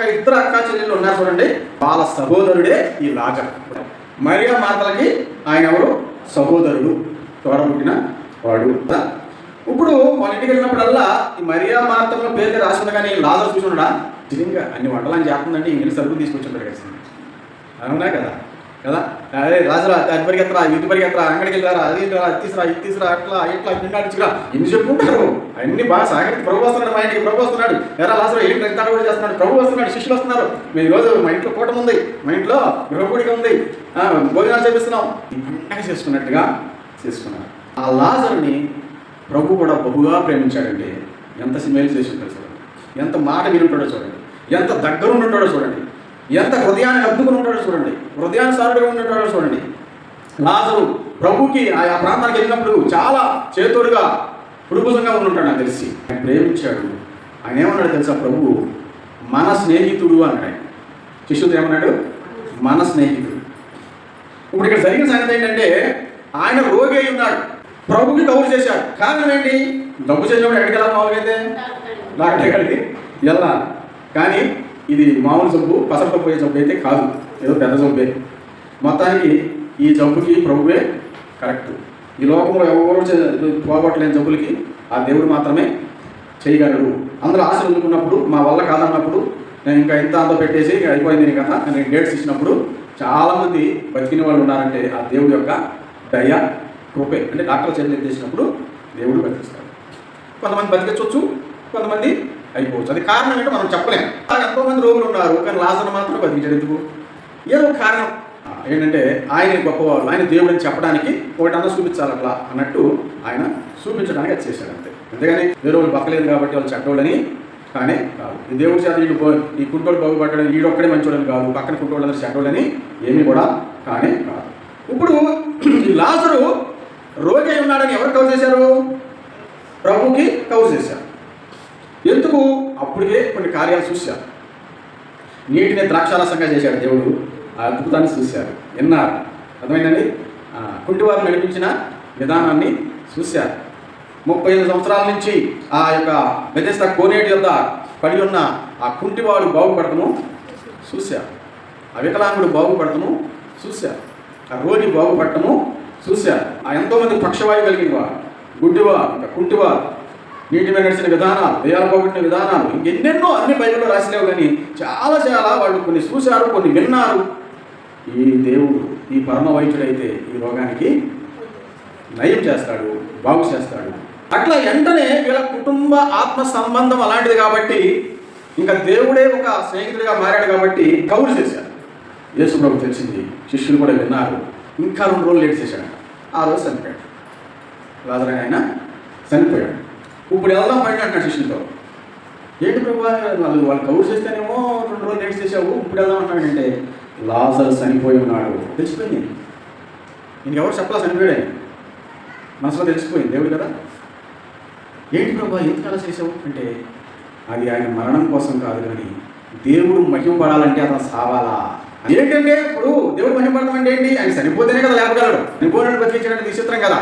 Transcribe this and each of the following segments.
యొక్క ఇద్దరు అక్క చెల్లెళ్ళు ఉన్నారు చూడండి. వాళ్ళ సహోదరుడే ఈ లాజర్ మరియా మాతలకి ఆయన ఎవరు? సహోదరుడు. తోడబుట్టిన వాడు. ఇప్పుడు వాళ్ళ ఇంటికి వెళ్ళినప్పుడల్లా ఈ మరియా మాతల పేరు రాసి కానీ లాజర్ చూసి ఉండడా? నిజంగా అన్ని వంటలు అని చేస్తుందంటే ఇంగ్లీష్ సరుకులు తీసుకొచ్చుంటాడు కదా అవునా కదా? కదా? అదే రాజురా అది పరిగెత్తరా ఇది పరిగెత్తరా అంగడికి వెళ్ళారా అది వెళ్ళారా తీసురా ఇది తీసురా అట్లా ఇట్లా పిండాడిచ్చిరా ఎన్ని చెప్పుకుంటారు అన్ని బాగా సాగరికి ప్రభు వస్తున్నాడు మా ఇంటికి ప్రభు వస్తున్నాడు. ఎరా రాజురా ఏంటి ఎంత కూడా చేస్తున్నాడు? ప్రభు వస్తున్నాడు శిష్యులు వస్తున్నారు. మేము ఈరోజు మా ఇంట్లో కూటం ఉంది. మా ఇంట్లో గృహకుడిగా ఉంది. భోజనాలు చేపిస్తున్నాం. పండగ చేసుకున్నట్టుగా చేసుకున్నారు. ఆ లాజర్ని ప్రభు కూడా బహుగా ప్రేమించాడండి. ఎంత మేలు చేసి ఉంటాడు చూడండి. ఎంత మాట వినుంటాడో చూడండి. ఎంత దగ్గర చూడండి. ఎంత హృదయాన్ని అద్దుకుని ఉంటాడో చూడండి. హృదయానుసారుడిగా ఉంటాడో చూడండి. లాజరు ప్రభుకి ఆయా ప్రాంతానికి వెళ్ళినప్పుడు చాలా చేతుడుగా పుడుపుసంగా ఉంటాడు నాకు తెలిసి. ఆయన ప్రేమించాడు. ఆయన ఏమన్నాడు తెలుసా ప్రభు? మన స్నేహితుడు అన్నాడు శిష్యుడు ఏమన్నాడు? మన స్నేహితుడు. ఇప్పుడు ఇక్కడ జరిగిన సంగతి ఏంటంటే ఆయన రోగి అయి ఉన్నాడు. ప్రభుకి కౌరు చేశాడు. కారణం ఏంటి? డబ్బు చేసినప్పుడు ఎక్కడికి వెళ్ళాలి మామూలుగా అయితే? డాక్టర్ ఎక్కడికి వెళ్ళాలి. కానీ ఇది మామూలు జబ్బు పసరకపోయే జబ్బు అయితే కాదు. ఏదో పెద్ద జబ్బే. మొత్తానికి ఈ జబ్బుకి ప్రభువే కరెక్ట్. ఈ లోకంలో ఎవరు పోగొట్టలేని జబ్బులకి ఆ దేవుడు మాత్రమే చేయగలడు. అందరూ ఆశలు వదులుకున్నప్పుడు మా వల్ల కాదన్నప్పుడు నేను ఇంకా ఇంత అంత పెట్టేసి అయిపోయింది కదా కథ. అని డేట్స్ ఇచ్చినప్పుడు చాలామంది బతికిన వాళ్ళు ఉన్నారంటే ఆ దేవుడి యొక్క దయ కృపే అంటే డాక్టర్ చేతులు చేసినప్పుడు దేవుడు బతికిస్తాడు. కొంతమంది బతికించవచ్చు కొంతమంది అయిపోవచ్చు. అది కారణం ఏంటో మనం చెప్పలేము అలా ఎంతో మంది రోగులు ఉన్నారు కానీ లాజర్ మాత్రం బతికించాడు ఎందుకు? ఏదో ఒక కారణం. ఏంటంటే ఆయన గొప్పవాళ్ళు ఆయన దేవుడు అని చెప్పడానికి ఒకటన్నా చూపించాలి అట్లా అన్నట్టు ఆయన చూపించడానికి అది చేశాడు అంతే. అంతేగాని వేరే వాళ్ళు బతకలేదు కాబట్టి వాళ్ళు చెడ్డోళ్ళని కానీ కాదు. ఈ దేవుడి చేత వీళ్ళు ఈ కుంటోడు బాగుపడ్డాడు వీడొక్కడే మంచోడని కాదు పక్కన కుంటోళ్ళందరూ చెడ్డోళ్ళని ఏమీ కూడా కానీ కాదు. ఇప్పుడు ఈ లాజరు రోగి ఉన్నాడని ఎవరు కవర్ చేశారు? ప్రభుకి కవర్ చేశారు. ఎందుకు? అప్పటికే కొన్ని కార్యాలు చూశారు. నీటిని ద్రాక్షారసంగా చేశాడు దేవుడు. ఆ అద్భుతాన్ని చూశారు. విన్నారు అర్థమైందండి? కుంటివారు నడిపించిన విధానాన్ని చూశారు. ముప్పై ఐదు సంవత్సరాల నుంచి ఆ యొక్క బెదెస్త కోనేటి యొద్ద పడి ఉన్న ఆ కుంటివాడు బాగుపడటము చూశారు. ఆ వికలాంగుడు బాగుపడటము చూశారు. ఆ రోగి బాగుపడటము చూశారు. ఆ ఎంతోమంది పక్షవాయు కలిగిన వారు. గుడ్డివారు ఇంకా కుంటివారు. నీటి మీద నడిచిన విధానాలు దయాలు పోగొట్టిన విధానాలు ఇంకెన్నెన్నో అన్ని బైబిల్లో రాసిలేవు కానీ చాలా చాలా వాళ్ళు కొన్ని చూశారు కొన్ని విన్నారు. ఈ దేవుడు ఈ పరమ వైద్యుడైతే ఈ రోగానికి నయం చేస్తాడు బాగు చేస్తాడు. అట్లా వెంటనే వీళ్ళ కుటుంబ ఆత్మ సంబంధం అలాంటిది కాబట్టి ఇంకా దేవుడే ఒక స్నేహితుడిగా మారాడు కాబట్టి కౌలు చేశారు. యేసు ప్రభు తెలిసింది శిష్యులు కూడా విన్నారు. ఇంకా రెండు రోజులు లేట్ చేశాడు. ఆ రోజు చనిపోయాడు. రాజరాయన ఆయన చనిపోయాడు. ఇప్పుడు వెళ్దాం పైన అంటాడు శిష్యులతో ఏంటి ప్రభు వాళ్ళు వాళ్ళు కౌరు చేస్తేనేమో రెండు రోజులు లేట్ చేసావు ఇప్పుడు వెళ్దాం అంటాడంటే లాసలు చనిపోయి ఉన్నాడు. తెలిసిపోయింది. ఇంకెవరు చెప్పలా చనిపోయాడని మనసులో తెలిసిపోయింది. దేవుడు కదా? ఏంటి ప్రభు ఎందుకు అలా చేసావు అంటే అది ఆయన మరణం కోసం కాదు కానీ దేవుడు మహిమపడాలంటే అతను సావాలా? ఏంటంటే ఇప్పుడు దేవుడు మహిమపడడం అంటే ఏంటి? ఆయన చనిపోతేనే కదా లేపగలడు. చనిపోయినట్టు బతికించడానికి విచిత్రం కదా?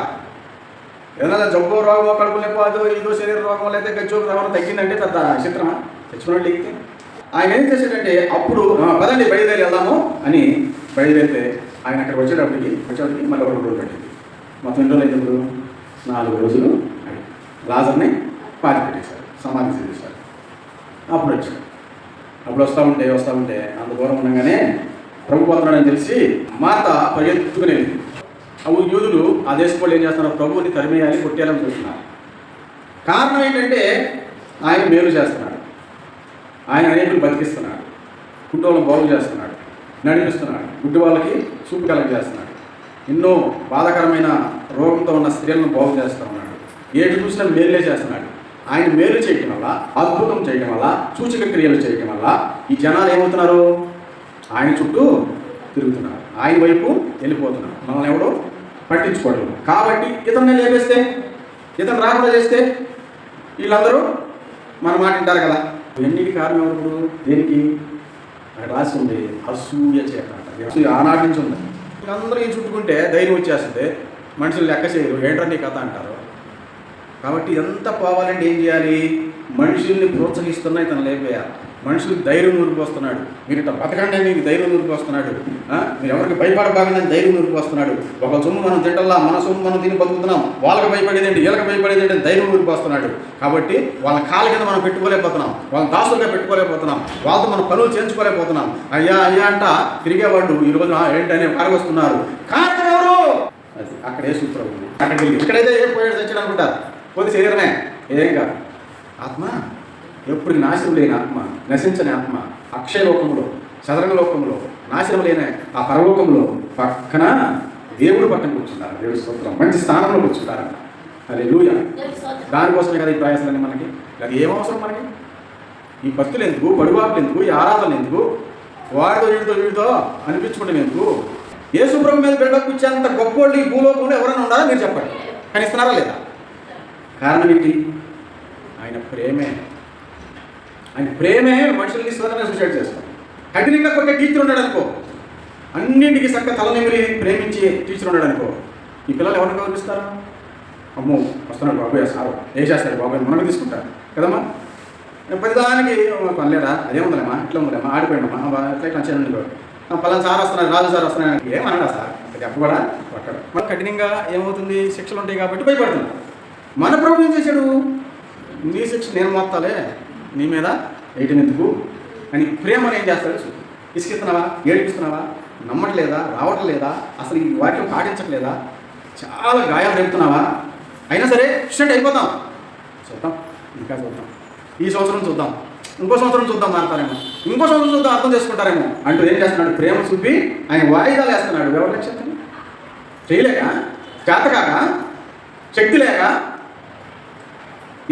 ఏదైనా జబ్బు రోగమో కడుపు నొప్పో అదో ఇదో శరీర రోగమో లేదా గజ్జో రావడం తగ్గిందంటే పెద్ద చిత్రమా చచ్చిపోయినట్టు ఎక్కితే ఆయన ఏం చేశాడంటే అప్పుడు పదండి బయలుదేరి వెళ్దాము అని బయలుదేరితే ఆయన అక్కడికి వచ్చేటప్పటికి వచ్చేటప్పటికి మళ్ళీ ఒక రెండు రోజులు పట్టింది మొత్తం ఎన్ని రోజులు అయితే ఇప్పుడు? నాలుగు రోజులు లాజర్ని పాతి పెట్టేశారు సమాధి చేశారు అప్పుడు వచ్చాడు. అప్పుడు వస్తూ ఉంటే వస్తూ ఉంటే అంత దూరం ఉండగానే ప్రభు పొందడం తెలిసి మాత పరిగెత్తుకునేది అవు యూదులు ఆ దేశంలో ఏం చేస్తున్నారు? ప్రభువుని తరిమేయాలి కొట్టేయాలని చూస్తున్నారు. కారణం ఏంటంటే ఆయన మేలు చేస్తున్నాడు. ఆయన అనేకులు బతికిస్తున్నాడు. కుటుంబం బాగు చేస్తున్నాడు. నడిపిస్తున్నాడు. గుడ్డి వాళ్ళకి చూపు కలెక్ట్ చేస్తున్నాడు. ఎన్నో బాధాకరమైన రోగంతో ఉన్న స్త్రీలను బాగు చేస్తూ ఉన్నాడు. ఏటి చూసినా మేలే చేస్తున్నాడు. ఆయన మేలు చేయటం వల్ల అద్భుతం చేయటం వల్ల సూచక క్రియలు చేయటం వల్ల ఈ జనాలు ఏమవుతున్నారు? ఆయన చుట్టూ తిరుగుతున్నారు. ఆయన వైపు వెళ్ళిపోతున్నారు. మనల్ని ఎవడో పట్టించుకోవడం కాబట్టి ఇతన్ని లేపేస్తే ఇతను రాకుండా చేస్తే వీళ్ళందరూ మన మాట వింటారు కదా. ఇవన్నిటి కారణం ఎవరు? దేనికి? అక్కడ రాసి ఉంది అసూయ చేత అసూయ ఆనాటి నుంచి ఉంది. అందరూ ఈ చుట్టుకుంటే ధైర్యం వచ్చేస్తుంది. మనుషులు లెక్క చేయరు. ఏంట్రా నీ కథ అంటారు. కాబట్టి ఎంత పోవాలంటే ఏం చేయాలి? మనుషుల్ని ప్రోత్సహిస్తున్నా ఇతను లేపేయాలి. మనుషులకు ధైర్యం నూరిపోస్తున్నాడు. మీరు ఇట్లా బతకండి మీకు ధైర్యం నూరిపోస్తున్నాడు. మీరు ఎవరికి భయపడబాగని ధైర్యం నూరిపోస్తున్నాడు. ఒక సొమ్ము మనం తింటల్లా మన సొమ్ము మనం తిని బతుకుతున్నాం. వాళ్ళకి భయపడేదేంటి వీళ్ళకి భయపడేదేంటి ధైర్యం నూరిపోస్తున్నాడు. కాబట్టి వాళ్ళ కాళ్ళ కింద మనం పెట్టుకోలేకపోతున్నాం. వాళ్ళ దాసులుగా పెట్టుకోలేకపోతున్నాం. వాళ్ళతో మనం పనులు చేయించుకోలేకపోతున్నాం. అయ్యా అయ్యా అంట తిరిగేవాడు ఈ రోజు ఏంటనే పారగొస్తున్నారు కారణం ఎవరు? అది అక్కడ ఏ సూత్రం ఉంది అక్కడికి వెళ్ళి ఇక్కడైతే ఏ పోయాడు తెచ్చాడు అనుకుంటారు పోతే శరీరమే. ఏం కాదు. ఆత్మ? ఎప్పుడు నాశనం లేని ఆత్మ నశించని ఆత్మ అక్షయ లోకంలో చదరంగ లోకంలో నాశనం లేని ఆ పరలోకంలో పక్కన దేవుడు పక్కన కూర్చున్నారు దేవుడు స్తోత్రం. మంచి స్థానంలో కూర్చుంటారంట అది లూయ దానికోసమే కదా ఈ ప్రయాసాలన్నీ మనకి. అది ఏమవసరం మనకి? ఈ భక్తులు ఎందుకు? పడుబాపులు ఎందుకు? ఈ ఆరాధన ఎందుకు? వాడితో వీడితో వీడితో అనిపించుకుంటే ఎందుకు? యేసుప్రభు మీద బిల్డప్ ఇచ్చేంత గొప్పోళ్ళు ఈ భూలోకంలో ఎవరైనా ఉన్నారా? మీరు చెప్పండి. కానీ ఇస్తున్నారా లేదా? కారణం ఏంటి? ఆయన ప్రేమే. ఆయన ప్రేమే మనుషుల్ని స్వతంత్ర సూసైడ్ చేస్తాం. కఠినంగా కొట్టే టీచర్ ఉన్నాడు అనుకో. అన్నింటికి చక్క తలనిమిరి ప్రేమించి టీచర్ ఉన్నాడు అనుకో. ఈ పిల్లలు ఎవరిని గౌరవిస్తారు అమ్మో వస్తున్నాడు బాబాయ్ సారు? ఏం చేస్తారు బాబాయ్ మనకు తీసుకుంటారు. కదమ్మా? ప్రతిదానికి పనిలేదా? అదేముందలేమ్మా? ఇట్లా ఉందలేమా ఆడిపోయిందమ్మా? ఇట్లా ఇట్లా చేయండి పలానా సార్ వస్తున్నాడు రాజు సార్ వస్తున్నాడు ఏమన్నాడు సార్? చెప్పబడా? పట్టడు. మన కఠినంగా ఏమవుతుంది? శిక్షలు ఉంటాయి కాబట్టి భయపడుతుంది మన ప్రభుత్వం ఏం చేశాడు? నీ శిక్ష నేను మొత్తాలే. నీ మీద వేయటం ఎందుకు అని ప్రేమను ఏం చేస్తాడు చూడు. ఇసుకిస్తున్నావా ఏడిపిస్తున్నావా? నమ్మట్లేదా? రావట్లేదా? అసలు ఈ వాక్యం పాటించట్లేదా? చాలా గాయాలు రేపుతున్నావా? అయినా సరే స్టూడెంట్ అయిపోతాం. చూద్దాం. ఇంకా చూద్దాం. ఈ సంవత్సరం చూద్దాం. ఇంకో సంవత్సరం చూద్దాం మారతారేమో. ఇంకో సంవత్సరం చూద్దాం అర్థం చేసుకుంటారేమో. అంటూ ఏం చేస్తున్నాడు? ప్రేమ చూపి ఆయన వాయిదాలు వేస్తున్నాడు. ఎవరు లక్ష్యం చేయలేక చేతకాక శక్తి లేక?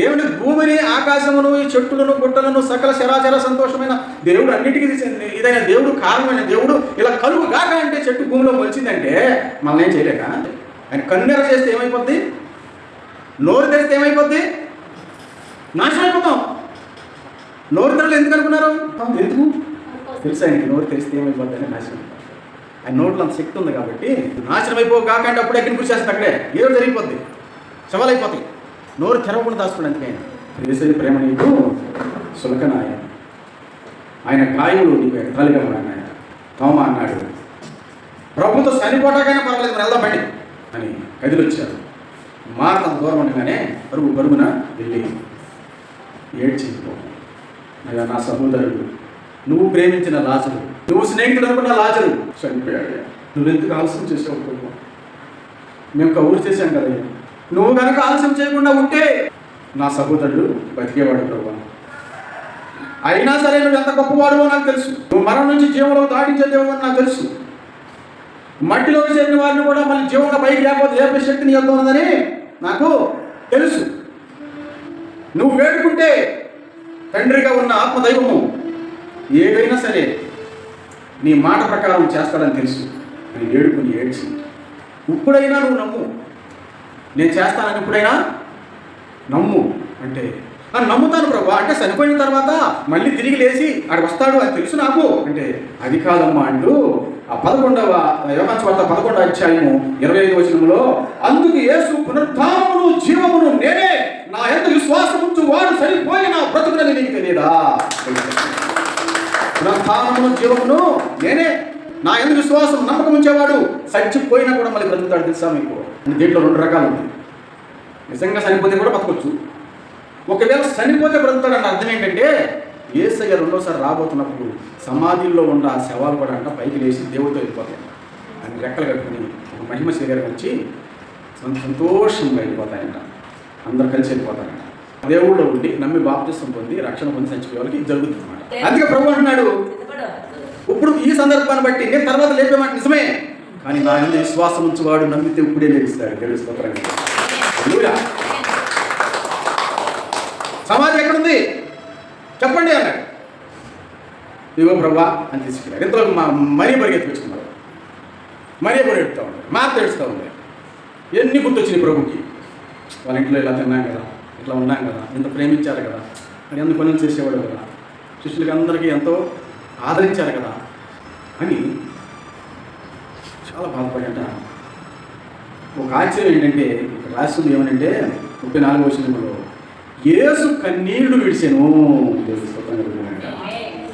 ఏమిటి భూమిని ఆకాశమును ఈ చెట్టులను గుట్టలను సకల చరాచర సంతోషమైన దేవుడు అన్నిటికీ ఇదైన దేవుడు కారణమైన దేవుడు ఇలా కలుగు గాక అంటే చెట్టు భూమిలో మొలిచిందంటే మనం ఏం చేయలేక? ఆయన కన్నెర చేస్తే ఏమైపోద్ది? నోరు తెరిస్తే ఏమైపోద్ది? నాశనం అయిపోతాం నోరు తెరలు ఎందుకు అనుకున్నారు? ఎందుకు? తెలుసు ఆయనకి నోరు తెరిస్తే ఏమైపోద్ది అని నాశనం. ఆయన నోట్లో అంత శక్తి ఉంది కాబట్టి నాశనం అయిపో కాకంటే అప్పుడే ఎక్కడ కూర్చేస్తుంది అక్కడే. ఏదో జరిగిపోద్ది. సవాల్ అయిపోతాయి నోరు తెరవకుండా దాచుకోండి అందుకైనా వేసే ప్రేమ నీకు సులకనాయ ఆయన గాయములు నీకు ఎట్టాలిగా ఆయన. తోమ అన్నాడు ప్రభుతో చనిపోటాకైనా పర్వాలేదు మరి వెళ్దాం బండి అని గదిలో వచ్చారు మాట దూరం ఉండగానే పరుగు పరుగున వెళ్ళి ఏడ్చింది అయ్యా నా సహోదరుడు నువ్వు ప్రేమించిన లాజరు నువ్వు స్నేహితుడు అనుకున్న లాజరు చనిపోయాడు. నువ్వు ఎందుకు ఆలస్యం చేసావు మేము కబురు చేశాం కదయ్యా. నువ్వు కనుక ఆలస్యం చేయకుండా ఉంటే నా సహోదరుడు బతికేవాడు ప్రభు. అయినా సరే నువ్వు ఎంత గొప్పవాడువో నాకు తెలుసు. నువ్వు మరణం నుంచి జీవంలో దాటించేదేవో అని నాకు తెలుసు. మట్టిలో చేరిన వారిని కూడా మళ్ళీ జీవంలో పైకి లేకపోతే లేపే శక్తి నీ యొక్క ఉన్నదని నాకు తెలుసు. నువ్వు వేడుకుంటే తండ్రిగా ఉన్న ఆత్మదైవము ఏదైనా సరే నీ మాట ప్రకారం చేస్తాడని తెలుసు. నేను ఏడుకుని ఏడ్చి ఇప్పుడైనా నువ్వు నమ్ము. నేను చేస్తానని ఎప్పుడైనా నమ్ము అంటే. నమ్ముతాను ప్రభు. అంటే చనిపోయిన తర్వాత మళ్ళీ తిరిగి లేచి అక్కడ వస్తాడు అని తెలుసు నాకు అంటే. అది కాదమ్మా అంటూ ఆ పదకొండవ యోగాన్ వార్త పదకొండవ అధ్యాయము ఇరవై ఐదు వచనంలో అందుకు యేసు పునరుత్థానమును జీవమును నేనే నా ఎంత విశ్వాసం ఉంచు వాడు చనిపోయిన బ్రతుకునని నీకు తెలియదా? పునరుత్థానమును జీవమును నేనే నా ఎందుకు విశ్వాసం నమ్మకం ఉంచేవాడు చచ్చిపోయినా కూడా మళ్ళీ బ్రతుకుతాడు తెలుసా మీకు? దీంట్లో రెండు రకాలు ఉంది నిజంగా చనిపోతే కూడా బతకొచ్చు. ఒకవేళ చనిపోతే బ్రతుకుతాడన్న అర్థం ఏంటంటే ఏసయ్య రెండోసారి రాబోతున్నప్పుడు సమాధిలో ఉన్న ఆ శవాలు కూడా అంట పైకి లేచి దేవుడితో వెళ్ళిపోతాయి. అని రెక్కలు కట్టుకుని ఒక మహిమ శరీరం వచ్చి సంతోషంగా వెళ్ళిపోతాయంట. అందరు కలిసి వెళ్ళిపోతారంట. దేవుళ్ళో ఉండి నమ్మి బాప్తిసం పొంది రక్షణ పొంది చచ్చిపోయే వాళ్ళకి ఇది జరుగుతుంది అనమాట అందుకే ప్రభు అంటున్నాడు ఇప్పుడు ఈ సందర్భాన్ని బట్టి నేను తర్వాత లేపేమాట నిజమే. కానీ నా మీద విశ్వాసం ఉంచువాడు నమ్మితే ఇప్పుడే లేపిస్తాడు. దేవుడి సమాజం ఎక్కడుంది? చెప్పండి అన్నాడు. ఇవో ప్రభా అని తీసుకెళ్ళారు ఇంతలో మా మరీ పరిగెత్తుకొచ్చుకున్నారు. మరీ పరిగెత్తుతూ ఉంది మా తెలుస్తూ ఉంది ఎన్ని గుర్తొచ్చినాయి ప్రభుకి? వాళ్ళ ఇంట్లో ఇలా తిన్నాం కదా ఇట్లా ఉన్నాం కదా ఎంత ప్రేమించారు కదా అని ఎంత పనులు చేసేవాడు కదా. శిష్యులకి అందరికీ ఎంతో ఆదరించారు కదా. అని చాలా బాధపడంట ఒక ఆశ్చర్యం ఏంటంటే ఇక్కడ రాస్తుంది ఏమనంటే ముప్పై నాలుగో వచనంలో యేసు కన్నీళ్ళు విడిచాను.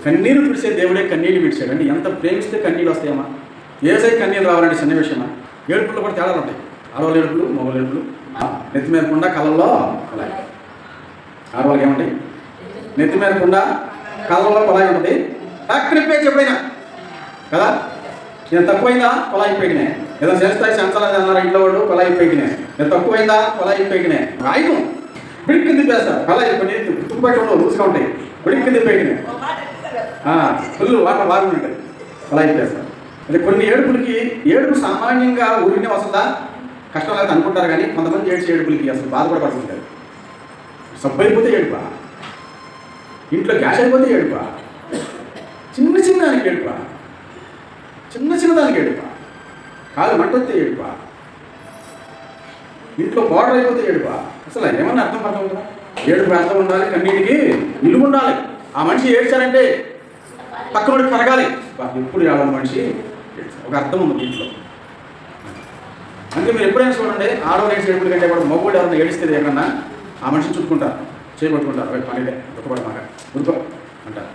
కన్నీరు పిడిచే దేవుడే కన్నీళ్ళు విడిచాడు. అండి ఎంత ప్రేమిస్తే కన్నీళ్ళు వస్తాయమ్మా. ఏసై కన్నీళ్ళు రావాలంటే చిన్న విషయమా? ఏడుపుల్లో కూడా తేడాలు ఉంటాయి. ఆడవాళ్ళు ఏడుపులు మగవాళ్ళ ఏడుపులు. నెత్తి మీద కుండా కళ్ళల్లో అలాగే ఆడవాళ్ళకి ఏమంటాయి? నెత్తి మీద కుండా కళ్ళల్లో కొలాయి ఉంటుంది. టక్ నిప్పేసి ఎప్పుడైనా? కదా? నేను తక్కువైందా? కొలాయి పెగినే ఏదో చేస్తాయి సంచాలని అన్నారు ఇంట్లో వాడు కొలాయి పెగినే నేను తక్కువైందా? కొలాయి పెగినే రాయకు. బిడికి కింద పేస్తారు. కొలాయి కొన్ని తుక్కుబట్టి ఉండవు లూసుగా ఉంటాయి. బిడికి కింద పెగినే ఫుల్ వాటర్ బాగుంటాయి కొలాయి పేస్తారు అంటే కొన్ని ఏడుపులకి ఏడుపు సామాన్యంగా ఊరినే వస్తుందా? కష్టం లేదు అనుకుంటారు కానీ కొంతమంది ఏడ్చి ఏడుపులకి అసలు బాధపడబడుతుంటారు సబ్బు అయిపోతే ఏడుపా? ఇంట్లో గ్యాస్ అయిపోతే ఏడుపా? చిన్నదానికి దానికి ఏడుపా చిన్న చిన్నదానికి ఏడుపా కాలు మంట వస్తే ఏడుపా? ఇంట్లో బోర్డర్ అయిపోతే ఏడుపా? అసలు ఏమన్నా అర్థం అర్థం ఉందా? ఏడుపు అర్థం ఉండాలి కన్నీటికి నిలువ ఉండాలి. ఆ మనిషి ఏడ్చారంటే పక్కన కరగాలి. ఎప్పుడు రావాలి మనిషి ఒక అర్థం ఉంది దీంట్లో. అందుకే మీరు ఎప్పుడైనా చూడండి ఆడవాళ్ళు ఏడ్చి ఏడుపుల కంటే కూడా మగవాడు ఎవరైనా ఏడిస్తే ఏమన్నా ఆ మనిషిని చుట్టుకుంటారు చేపట్టుకుంటారు పనిదే పనిలే దుఃఖపడ మాట ఉరుకో అంటారు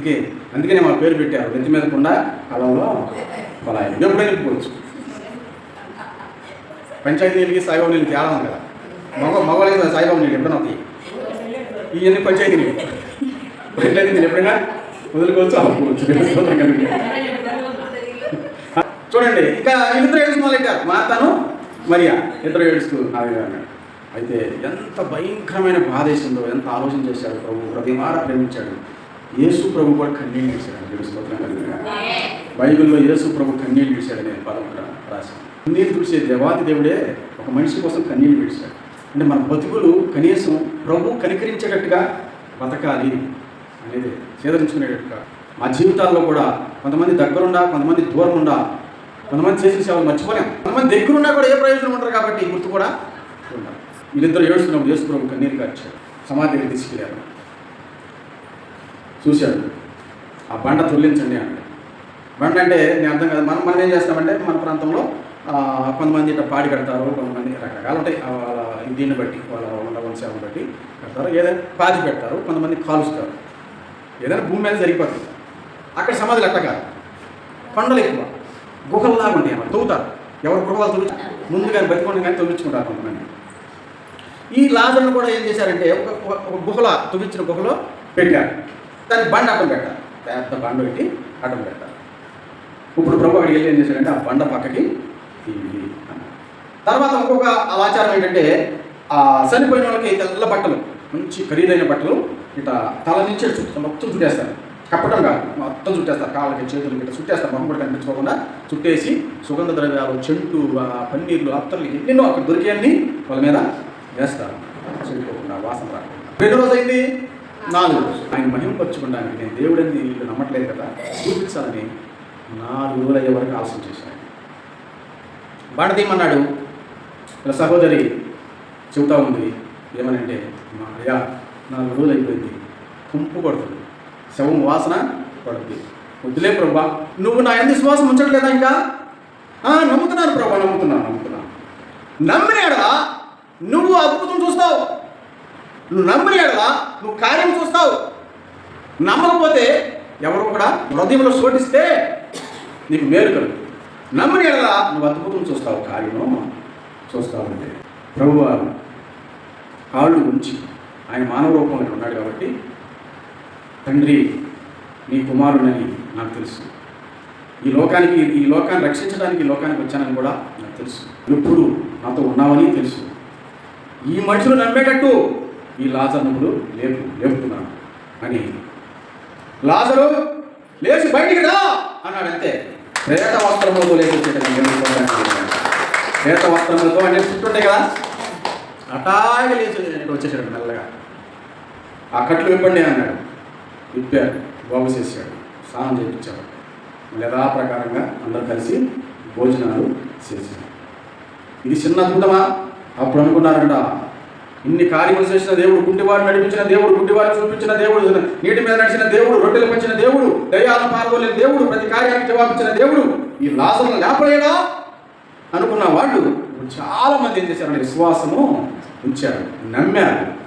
అందుకే అందుకనే మా పేరు పెట్టారు నెత్తి మీద కుండా కాలంలో కొలాయి ఎప్పుడైనా నింపుకోవచ్చు పంచాయతీ నీళ్ళకి సాయిబాబు నీళ్ళు తేడా ఉంది కదా. మగ మగవాళ్ళకి సాయిబాబు నీళ్ళు ఎప్పుడైనా అవుతాయి ఇవన్నీ పంచాయతీ నీళ్ళు? పంచాయతీ నీళ్ళు ఎప్పుడైనా వదులుకోవచ్చు అమ్ముకోవచ్చు. చూడండి ఇంకా ఇద్దరు ఏడుస్తూ మొదలెట్టారు మాతను మరియా. ఇద్దరు ఏడుస్తూ ఆ అయితే ఎంత భయంకరమైన బాధ వేసిందో ఎంత ఆలోచన చేశాడు ప్రభు. హృదయమార ప్రేమించాడు. యేసు ప్రభు కూడా కన్నీళ్ళు ఇచ్చాడు దేవుని బైబిల్లో యేసు ప్రభు కన్నీళ్ళు నేను పదం రాశాను రాశాడు కన్నీళ్ళు దేవాది దేవుడే ఒక మనిషి కోసం కన్నీళ్ళు విడిచాడు. అంటే మన బతుకులు కనీసం ప్రభు కనికరించేటట్టుగా బతకాలి అనేది చేదరించుకునేటట్టుగా మా జీవితాల్లో కూడా కొంతమంది దగ్గరుండా కొంతమంది దూరం ఉండా కొంతమంది చేసిన సేవలు మర్చిపోలేం. కొంతమంది దగ్గరున్నా కూడా ఏ ప్రయోజనం ఉండరు కాబట్టి గుర్తు కూడా ఉండాలి. వీళ్ళిద్దరు ఏడుస్తున్నాం యేసు ప్రభు కన్నీరు కార్చాడు సమాధి తీసుకెళ్ళారు చూశాడు. ఆ బండ తొలగించండి అంటే. బండ అంటే నేను అర్థం కాదు. మనం మనం ఏం చేస్తామంటే మన ప్రాంతంలో కొంతమంది ఇట్లా పాడి కడతారు కొంతమంది రకరకాలు ఉంటాయి. వాళ్ళ దీన్ని బట్టి వాళ్ళ ఉన్న వంశాలను బట్టి కడతారు. ఏదైనా పాతి పెడతారు కొంతమంది కాలుస్తారు. ఏదైనా భూమి మీద జరిగిపోతుంది. అక్కడ సమాధులు అట్ట కాదు. కొండలు ఎక్కువ. గుహల్లాగా ఉంటాయి అన్నమాట. తవ్వుతారు. ఎవరు గుహలు తొలి ముందుగా బతికొని కానీ తవ్వించుకుంటారు కొంతమంది. ఈ లాజర్ను కూడా ఏం చేశారంటే ఒక ఒక- ఒక గుహలో గుహలో పెట్టారు. దానికి బండ అడ్డం పెట్టాలి పెద్ద బండ పెట్టి అడ్డం పెట్టాలి ఇప్పుడు ప్రభు అక్కడికి వెళ్ళి ఏం చేశాడంటే ఆ బండ పక్కకి తీయండి తర్వాత ఇంకొక ఆచారం ఏంటంటే ఆ చనిపోయిన వాళ్ళకి తెల్ల బట్టలు మంచి ఖరీదైన బట్టలు ఇట్లా తల నుంచి చుట్టూ మొత్తం చుట్టేస్తారు. కప్పడం కాదు మొత్తం చుట్టేస్తారు. కాళ్ళకి చేతులకి ఇట్లా చుట్టేస్తారు. మొహం కూడా కనిపించుకోకుండా చుట్టేసి సుగంధ ద్రవ్యాలు చెంటు పన్నీర్లు అత్తర్లు ఎన్నెన్నో అక్కడ దొరికేయన్ని వాళ్ళ మీద వేస్తారు. చెడిపోకుండా వాసన రాకుండా. రోజు అయింది నాలుగు. ఆయన మహిమపరచుకోవడానికి నేను దేవుడని వీళ్ళు నమ్మట్లేదు కదా? చూపించాలని నాలుగు రోజులు అయ్యే వరకు ఆలస్యం చేశాను బండ ఇలా సహోదరి చెబుతా ఉంది. ఏమనంటే మా అయ్యా నాలుగు రోజులు అయిపోయింది. కుంపు కొడుతుంది శవం వాసన పడుతుంది. వద్దులే ప్రభా నువ్వు నా ఎందుకు శ్వాసం ఉంచట్లేదా ఇంకా? "ఆ, నమ్ముతున్నాను ప్రభా నమ్ముతున్నాను నమ్ముతున్నాను. నమ్మినాడా నువ్వు అద్భుతం చూస్తావు. నువ్వు నమ్మిన ఎడలా నువ్వు కార్యం చూస్తావు. నమ్మకపోతే ఎవరు కూడా హృదయంలో శోటిస్తే నీకు మేలు కలుగు. నమ్మిన ఎడలా నువ్వు అద్భుతం చూస్తావు కార్యము చూస్తావు అంటే. ప్రభు కాళ్ళు ఉంచి ఆయన మానవ రూపంలో ఉన్నాడు కాబట్టి తండ్రి నీ కుమారుడని నాకు తెలుసు. ఈ లోకానికి ఈ లోకాన్ని రక్షించడానికి ఈ లోకానికి వచ్చానని కూడా నాకు తెలుసు. ఎప్పుడు నాతో ఉన్నావని తెలుసు. ఈ మనుషులు నమ్మేటట్టు ఈ లాజర్నుడు లేపు లేపుతున్నాను. అని లాజరు లేచి బయటికి రా అన్నాడు అంతే. ప్రేత వస్త్రములతో లేచి ప్రేత వస్త్రములతో అంటే చుట్టుండే కదా. అటాగే లేచి వచ్చేసాడు మెల్లగా. ఆ కట్లు విప్పండి అన్నాడు. విప్పారు బాగు చేశాడు. స్నానం చేయించాడు. మళ్ళీ యథాప్రకారంగా అందరూ కలిసి భోజనాలు చేశారు. ఇది చిన్న అద్భుతమా? అప్పుడు అనుకున్నారంట ఇన్ని కార్యములు చేసిన దేవుడు గుడ్డివారు నడిపించిన దేవుడు గుడ్డివారు చూపించిన దేవుడు నీటి మీద నడిచిన దేవుడు రొట్టెలు పంచిన దేవుడు దయాలను పాల్గొలేని దేవుడు ప్రతి కార్యానికి జవాబిచ్చిన దేవుడు ఈ లాసలను లేపలేడా? అనుకున్న వాళ్ళు చాలా మంది ఏం చేశారంటే విశ్వాసము ఉంచారు నమ్మారు.